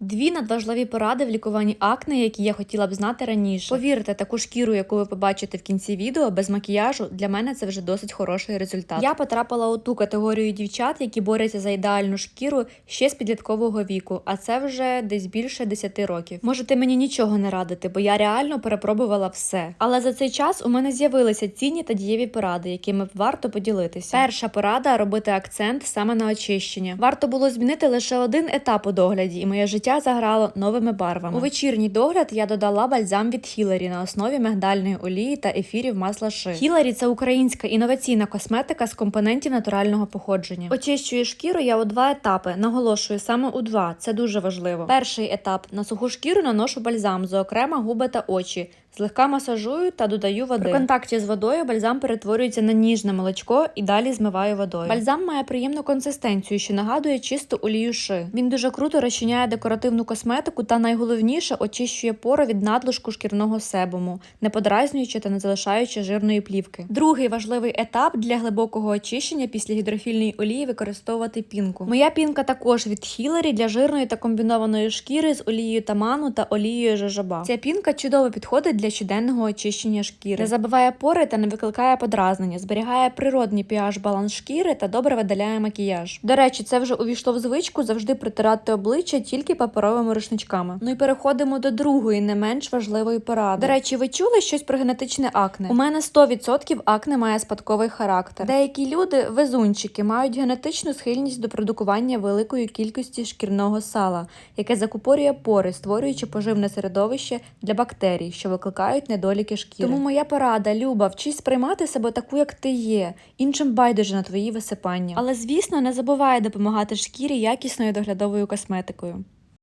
Дві надважливі поради в лікуванні акне, які я хотіла б знати раніше. Повірте, таку шкіру, яку ви побачите в кінці відео, без макіяжу, для мене це вже досить хороший результат. Я потрапила у ту категорію дівчат, які борються за ідеальну шкіру ще з підліткового віку, а це вже десь більше 10 років. Можете мені нічого не радити, бо я реально перепробувала все. Але за цей час у мене з'явилися цінні та дієві поради, якими варто поділитися. Перша порада робити акцент саме на очищення. Варто було змінити лише один етап у догляді, і моє життя заграло новими барвами. У вечірній догляд я додала бальзам від Хіларі на основі мигдальної олії та ефірів масла ши. Хіларі це українська інноваційна косметика з компонентів натурального походження. Очищую шкіру я у два етапи. Наголошую саме у два. Це дуже важливо. Перший етап на суху шкіру наношу бальзам, зокрема губи та очі. Злегка масажую та додаю води. При контакті з водою бальзам перетворюється на ніжне молочко і далі змиваю водою. Бальзам має приємну консистенцію, що нагадує чисту олію ши. Він дуже круто розчиняє декоративну косметику та найголовніше очищує пори від надлишку шкірного себуму, не подразнюючи та не залишаючи жирної плівки. Другий важливий етап для глибокого очищення після гідрофільної олії використовувати пінку. Моя пінка також від Хіларі для жирної та комбінованої шкіри з олією таману та олією жожоба. Ця пінка чудово підходить для щоденного очищення шкіри, не забиває пори та не викликає подразнення, зберігає природний pH баланс шкіри та добре видаляє макіяж. До речі, це вже увійшло в звичку завжди притирати обличчя тільки паперовими рушничками. Ну і переходимо до другої, не менш важливої поради. До речі, ви чули щось про генетичне акне? У мене 100% акне має спадковий характер. Деякі люди, везунчики, мають генетичну схильність до продукування великої кількості шкірного сала, яке закупорює пори, створюючи поживне середовище для бактерій, що викликають недоліки шкіри. Тому моя порада, Люба, вчись приймати себе таку, як ти є, іншим байдуже на твої висипання. Але звісно, не забувай допомагати шкірі якісною доглядовою косметикою.